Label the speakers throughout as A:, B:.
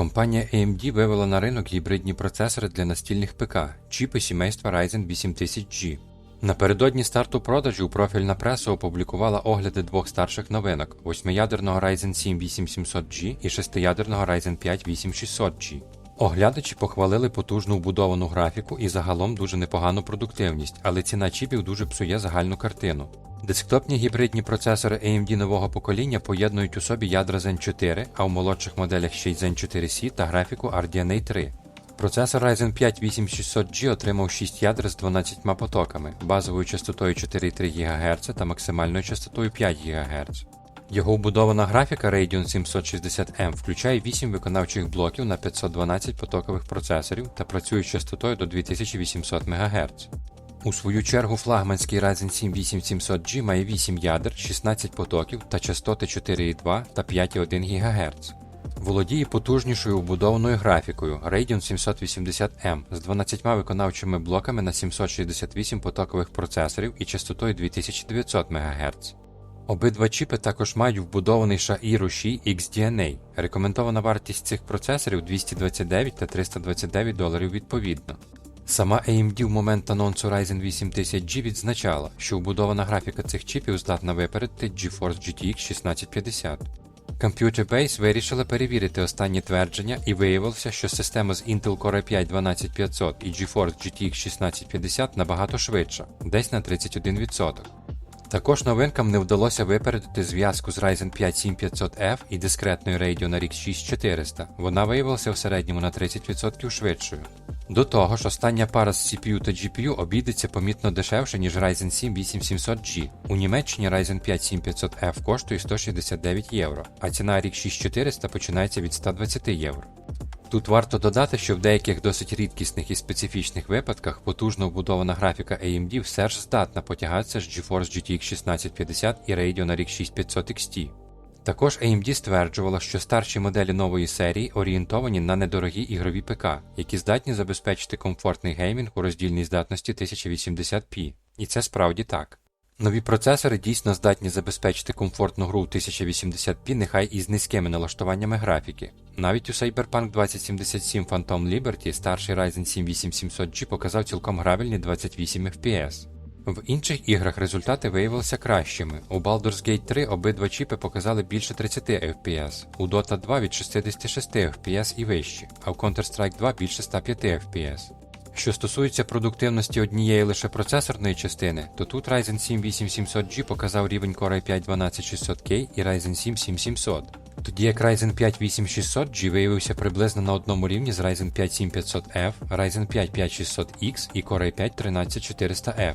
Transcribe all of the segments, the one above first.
A: Компанія AMD вивела на ринок гібридні процесори для настільних ПК, чіпи сімейства Ryzen 8000G. Напередодні старту продажу профільна преса опублікувала огляди двох старших новинок: восьмиядерного Ryzen 7 8700G і шестиядерного Ryzen 5 8600G. Оглядачі похвалили потужну вбудовану графіку і загалом дуже непогану продуктивність, але ціна чіпів дуже псує загальну картину. Десктопні гібридні процесори AMD нового покоління поєднують у собі ядра Zen 4, а в молодших моделях ще й Zen 4C та графіку RDNA 3. Процесор Ryzen 5 8600G отримав 6 ядер з 12 потоками, базовою частотою 4,3 ГГц та максимальною частотою 5 ГГц. Його вбудована графіка Radeon 760M включає 8 виконавчих блоків на 512 потокових процесорів та працює з частотою до 2800 МГц. У свою чергу флагманський Ryzen 7 8700G має 8 ядер, 16 потоків та частоти 4,2 та 5,1 ГГц. Володіє потужнішою вбудованою графікою Radeon 780M з 12 виконавчими блоками на 768 потокових процесорів і частотою 2900 МГц. Обидва чіпи також мають вбудований SHA Roshi XDNA. Рекомендована вартість цих процесорів 229 та 329 доларів відповідно. Сама AMD в момент анонсу Ryzen 8000G відзначала, що вбудована графіка цих чіпів здатна випередити GeForce GTX 1650. Computer Base вирішила перевірити останні твердження і виявилося, що система з Intel Core i5 12500 і GeForce GTX 1650 набагато швидша, десь на 31%. Також новинкам не вдалося випередити зв'язку з Ryzen 5 7500F і дискретною Radeon RX 6400. Вона виявилася в середньому на 30% швидшою. До того ж, остання пара з CPU та GPU обійдеться помітно дешевше, ніж Ryzen 7 8700G. У Німеччині Ryzen 5 7500F коштує 169 євро, а ціна RX 6400 починається від 120 євро. Тут варто додати, що в деяких досить рідкісних і специфічних випадках потужно вбудована графіка AMD все ж здатна потягатися з GeForce GTX 1650 і Radeon RX 6500 XT. Також AMD стверджувала, що старші моделі нової серії орієнтовані на недорогі ігрові ПК, які здатні забезпечити комфортний геймінг у роздільній здатності 1080p. І це справді так. Нові процесори дійсно здатні забезпечити комфортну гру у 1080p, нехай і з низькими налаштуваннями графіки. Навіть у Cyberpunk 2077 Phantom Liberty старший Ryzen 7 8700G показав цілком гравельні 28 FPS. В інших іграх результати виявилися кращими. У Baldur's Gate 3 обидва чіпи показали більше 30 FPS, у Dota 2 від 66 FPS і вищі, а в Counter-Strike 2 більше 105 FPS. Що стосується продуктивності однієї лише процесорної частини, то тут Ryzen 7 8700G показав рівень Core i5 12600K і Ryzen 7 7700, тоді як Ryzen 5 8600G виявився приблизно на одному рівні з Ryzen 5 7500F, Ryzen 5 5600X і Core i5 13400F.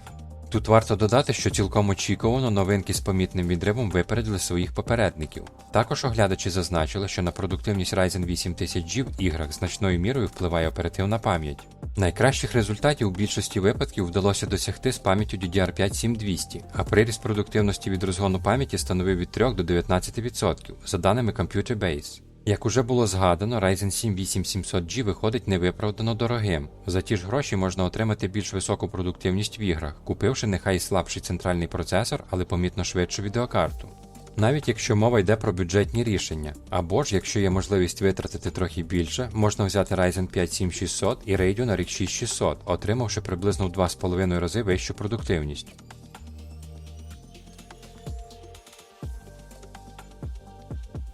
A: Тут варто додати, що цілком очікувано новинки з помітним відривом випередили своїх попередників. Також оглядачі зазначили, що на продуктивність Ryzen 8000G в іграх значною мірою впливає оперативна пам'ять. Найкращих результатів у більшості випадків вдалося досягти з пам'яттю DDR5 7200, а приріст продуктивності від розгону пам'яті становив від 3 до 19%, за даними Computer Base. Як уже було згадано, Ryzen 7 8700G виходить невиправдано дорогим. За ті ж гроші можна отримати більш високу продуктивність в іграх, купивши нехай слабший центральний процесор, але помітно швидшу відеокарту. Навіть якщо мова йде про бюджетні рішення, або ж якщо є можливість витратити трохи більше, можна взяти Ryzen 5 7600 і Radeon RX 6600, отримавши приблизно в 2,5 рази вищу продуктивність.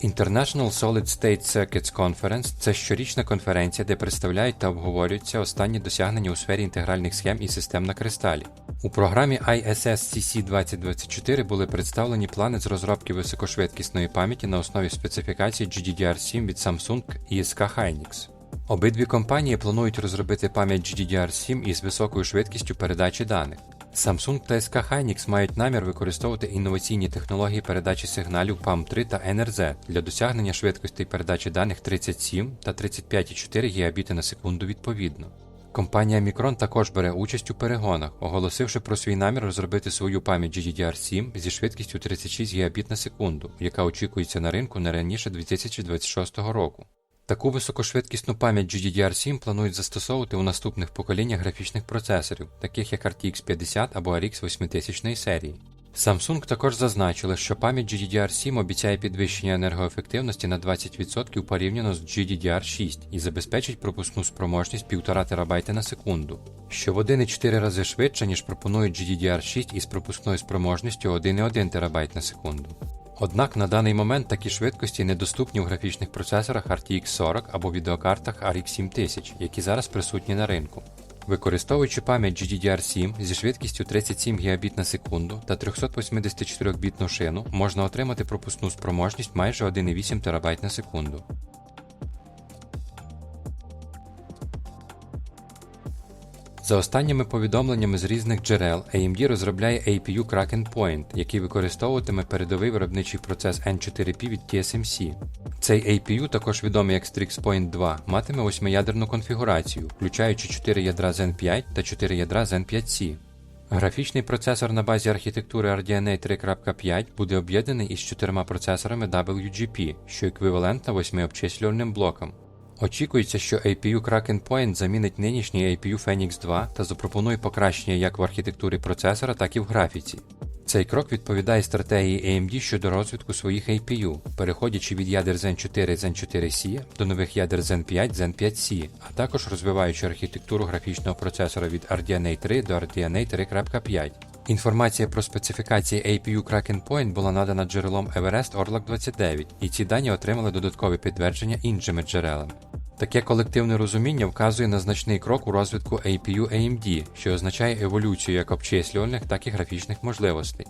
A: International Solid State Circuits Conference це щорічна конференція, де представляють та обговорюються останні досягнення у сфері інтегральних схем і систем на кристалі. У програмі ISSCC 2024 були представлені плани з розробки високошвидкісної пам'яті на основі специфікацій GDDR7 від Samsung і SK Hynix. Обидві компанії планують розробити пам'ять GDDR7 із високою швидкістю передачі даних. Samsung та SK Hynix мають намір використовувати інноваційні технології передачі сигналів PAM3 та NRZ для досягнення швидкості передачі даних 37 та 35,4 Гбіт на секунду відповідно. Компанія Micron також бере участь у перегонах, оголосивши про свій намір розробити свою пам'ять GDDR7 зі швидкістю 36 Гбіт на секунду, яка очікується на ринку не раніше 2026 року. Таку високошвидкісну пам'ять GDDR7 планують застосовувати у наступних поколіннях графічних процесорів, таких як RTX 50 або RX 8000 серії. Samsung також зазначили, що пам'ять GDDR7 обіцяє підвищення енергоефективності на 20% порівняно з GDDR6 і забезпечить пропускну спроможність 1,5 ТБ на секунду, що в 1,4 рази швидше, ніж пропонують GDDR6 із пропускною спроможністю 1,1 ТБ на секунду. Однак на даний момент такі швидкості недоступні у графічних процесорах RTX 40 або відеокартах RX 7000, які зараз присутні на ринку. Використовуючи пам'ять GDDR7 зі швидкістю 37 Гбіт на секунду та 384-бітну шину, можна отримати пропускну спроможність майже 1,8 ТБ на секунду. За останніми повідомленнями з різних джерел, AMD розробляє APU Kraken Point, який використовуватиме передовий виробничий процес N4P від TSMC. Цей APU, також відомий як Strix Point 2, матиме восьмиядерну конфігурацію, включаючи 4 ядра Zen 5 та 4 ядра Zen 5C. Графічний процесор на базі архітектури RDNA 3.5 буде об'єднаний із чотирма процесорами WGP, що еквівалентно восьми обчислювальним блокам. Очікується, що APU Kraken Point замінить нинішній APU Phoenix 2 та запропонує покращення як в архітектурі процесора, так і в графіці. Цей крок відповідає стратегії AMD щодо розвитку своїх APU, переходячи від ядер Zen 4 Zen 4C до нових ядер Zen 5 Zen 5C, а також розвиваючи архітектуру графічного процесора від RDNA 3 до RDNA 3.5. Інформація про специфікації APU Kraken Point була надана джерелом Everest Orlac 29, і ці дані отримали додаткове підтвердження іншими джерелами. Таке колективне розуміння вказує на значний крок у розвитку APU AMD, що означає еволюцію як обчислювальних, так і графічних можливостей.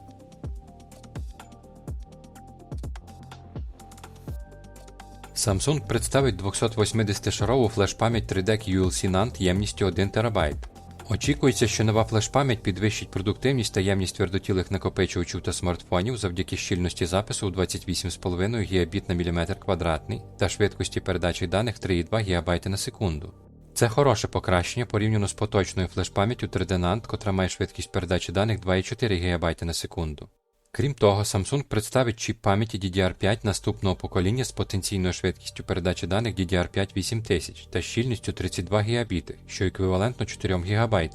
A: Samsung представить 280-шарову флеш-пам'ять 3D QLC NAND ємністю 1 ТБ. Очікується, що нова флеш-пам'ять підвищить продуктивність та ємність твердотілих накопичувачів та смартфонів завдяки щільності запису у 28,5 ГБ на міліметр квадратний та швидкості передачі даних 3,2 ГБ на секунду. Це хороше покращення порівняно з поточною флеш-пам'яттю 3D NAND, котра має швидкість передачі даних 2,4 ГБ на секунду. Крім того, Samsung представить чіп пам'яті DDR5 наступного покоління з потенційною швидкістю передачі даних DDR5 8000 та щільністю 32 Гб, що еквівалентно 4 ГБ.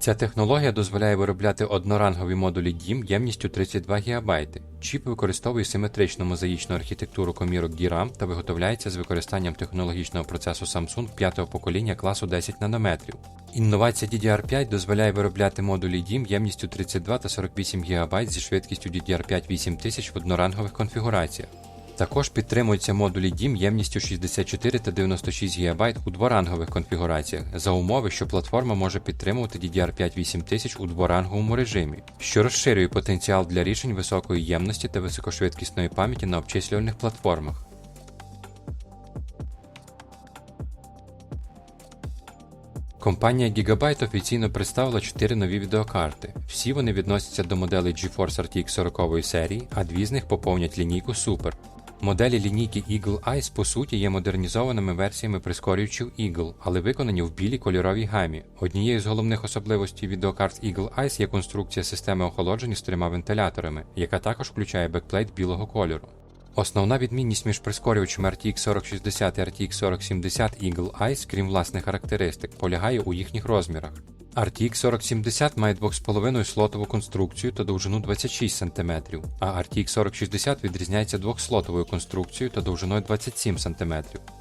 A: Ця технологія дозволяє виробляти однорангові модулі DIMM ємністю 32 ГБ. Чіп використовує симетричну мозаїчну архітектуру комірок DRAM та виготовляється з використанням технологічного процесу Samsung 5-го покоління класу 10 нанометрів. Інновація DDR5 дозволяє виробляти модулі DIMM ємністю 32 та 48 ГБ зі швидкістю DDR5 8000 в однорангових конфігураціях. Також підтримуються модулі DIMM ємністю 64 та 96 ГБ у дворангових конфігураціях за умови, що платформа може підтримувати DDR5 8000 у дворанговому режимі, що розширює потенціал для рішень високої ємності та високошвидкісної пам'яті на обчислювальних платформах. Компанія Gigabyte офіційно представила 4 нові відеокарти. Всі вони відносяться до моделей GeForce RTX 40 серії, а дві з них поповнять лінійку Super. Моделі лінійки Eagle Eyes по суті є модернізованими версіями прискорювачів Eagle, але виконані в білій кольоровій гамі. Однією з головних особливостей відеокарт Eagle Eyes є конструкція системи охолодження з трьома вентиляторами, яка також включає бекплейт білого кольору. Основна відмінність між прискорювачами RTX 4060 і RTX 4070 Eagle Eyes, крім власних характеристик, полягає у їхніх розмірах. RTX 4070 має 2,5 слотову конструкцію та довжину 26 см, а RTX 4060 відрізняється двохслотовою конструкцією та довжиною 27 см.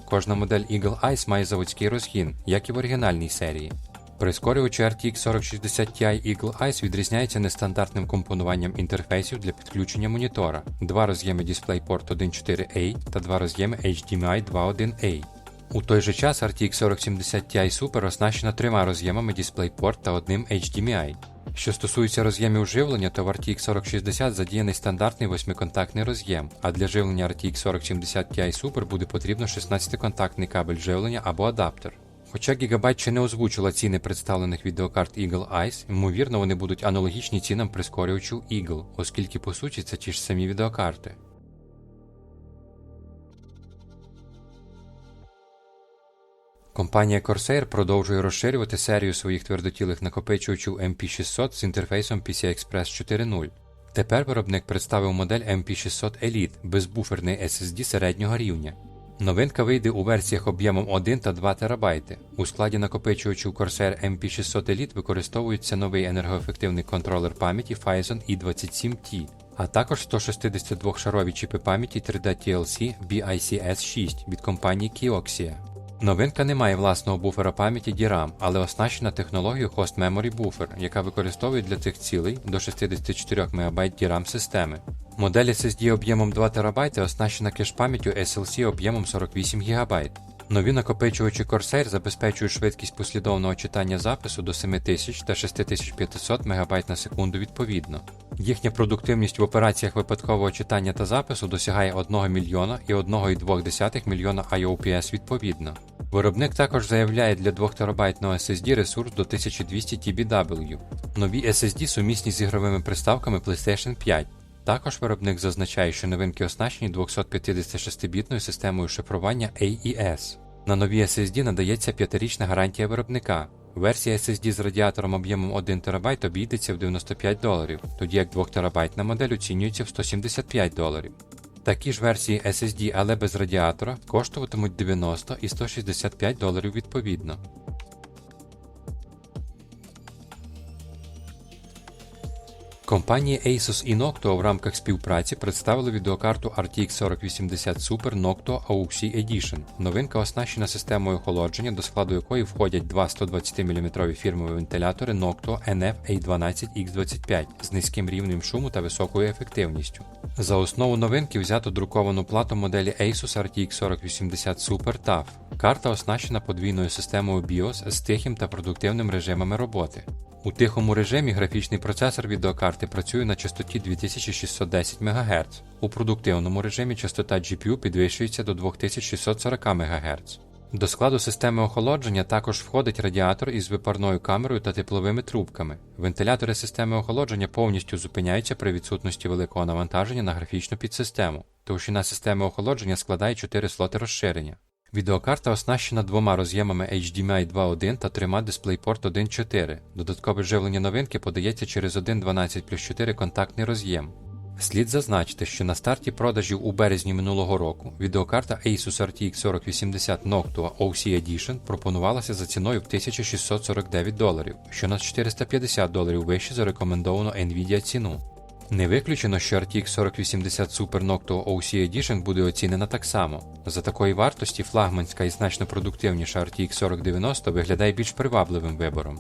A: Кожна модель Eagle Eyes має заводський розгін, як і в оригінальній серії. Прискорювачі RTX 4060 Ti Eagle Eyes відрізняються нестандартним компонуванням інтерфейсів для підключення монітора, два роз'єми DisplayPort 1.4a та два роз'єми HDMI 2.1a. У той же час RTX 4070 Ti Super оснащена трьома роз'ємами DisplayPort та одним HDMI. Що стосується роз'ємів живлення, то в RTX 4060 задіяний стандартний восьмиконтактний роз'єм, а для живлення RTX 4070 Ti Super буде потрібно 16-контактний кабель живлення або адаптер. Хоча Gigabyte ще не озвучила ціни представлених відеокарт Eagle Eyes, ймовірно, вони будуть аналогічні цінам прискорювачів Eagle, оскільки по суті це ті ж самі відеокарти. Компанія Corsair продовжує розширювати серію своїх твердотілих накопичувачів MP600 з інтерфейсом PCI-Express 4.0. Тепер виробник представив модель MP600 Elite безбуферний SSD середнього рівня. Новинка вийде у версіях об'ємом 1 та 2 ТБ. У складі накопичувачів Corsair MP600 Elite використовується новий енергоефективний контролер пам'яті Phison i27T, а також 162-шарові чіпи пам'яті 3D TLC BICS6 від компанії Kioxia. Новинка не має власного буфера пам'яті DRAM, але оснащена технологією Host Memory Buffer, яка використовує для цих цілей до 64 МБ DRAM системи. Модель SSD об'ємом 2 ТБ оснащена кеш-пам'яттю SLC об'ємом 48 ГБ. Нові накопичувачі Corsair забезпечують швидкість послідовного читання запису до 7000 та 6500 МБ на секунду відповідно. Їхня продуктивність в операціях випадкового читання та запису досягає 1 мільйона і 1,2 мільйона IOPS відповідно. Виробник також заявляє для 2 ТБ SSD ресурс до 1200 TBW. Нові SSD сумісні з ігровими приставками PlayStation 5. Також виробник зазначає, що новинки оснащені 256-бітною системою шифрування AES. На нові SSD надається 5-річна гарантія виробника. Версія SSD з радіатором об'ємом 1 ТБ обійдеться в 95 доларів, тоді як 2 ТБ модель оцінюється в 175 доларів. Такі ж версії SSD, але без радіатора, коштуватимуть 90 і 165 доларів відповідно. Компанії Asus і Noctua в рамках співпраці представили відеокарту RTX 4080 Super Noctua AUXI Edition. Новинка оснащена системою охолодження, до складу якої входять два 120 мм фірмові вентилятори Noctua NF-A12X25 з низьким рівнем шуму та високою ефективністю. За основу новинки взято друковану плату моделі Asus RTX 4080 Super TUF. Карта оснащена подвійною системою BIOS з тихим та продуктивним режимами роботи. У тихому режимі графічний процесор відеокарти працює на частоті 2610 МГц. У продуктивному режимі частота GPU підвищується до 2640 МГц. До складу системи охолодження також входить радіатор із випарною камерою та тепловими трубками. Вентилятори системи охолодження повністю зупиняються при відсутності великого навантаження на графічну підсистему. Товщина системи охолодження складає 4 слоти розширення. Відеокарта оснащена двома роз'ємами HDMI 2.1 та трьома DisplayPort 1.4. Додаткове живлення новинки подається через один 12 плюс 4 контактний роз'єм. Слід зазначити, що на старті продажів у березні минулого року відеокарта Asus RTX 4080 Noctua OC Edition пропонувалася за ціною в 1649 доларів, що на 450 доларів вище за рекомендовану Nvidia ціну. Не виключено, що RTX 4080 Super Noctua OC Edition буде оцінена так само. За такої вартості флагманська і значно продуктивніша RTX 4090 виглядає більш привабливим вибором.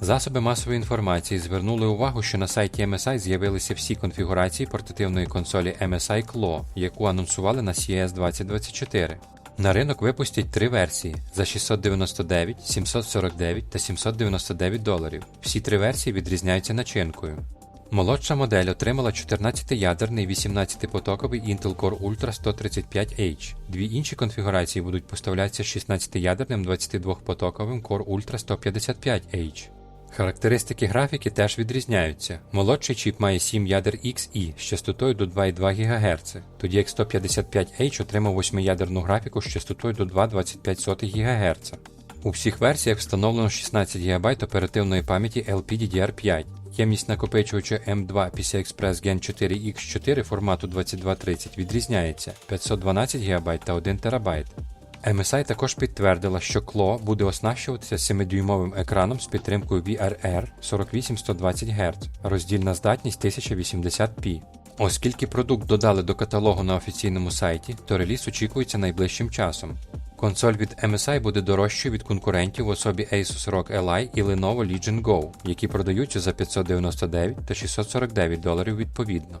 A: Засоби масової інформації звернули увагу, що на сайті MSI з'явилися всі конфігурації портативної консолі MSI Claw, яку анонсували на CES 2024. На ринок випустять три версії за 699, 749 та 799 доларів. Всі три версії відрізняються начинкою. Молодша модель отримала 14-ядерний 18-потоковий Intel Core Ultra 135H. Дві інші конфігурації будуть поставлятися 16-ядерним 22-потоковим Core Ultra 155H. Характеристики графіки теж відрізняються. Молодший чіп має 7 ядер XE з частотою до 2,2 ГГц, тоді як 155H отримав 8-ядерну графіку з частотою до 2,25 ГГц. У всіх версіях встановлено 16 ГБ оперативної пам'яті LPDDR5. Ємність накопичувача M2 PCI Express Gen 4 X4 формату 2230 відрізняється 512 ГБ та 1 ТБ. MSI також підтвердила, що Claw буде оснащуватися 7-дюймовим екраном з підтримкою VRR 48-120 Гц, роздільна здатність 1080p. Оскільки продукт додали до каталогу на офіційному сайті, то реліз очікується найближчим часом. Консоль від MSI буде дорожчою від конкурентів в особі Asus ROG Ally і Lenovo Legion Go, які продаються за 599 та 649 доларів відповідно.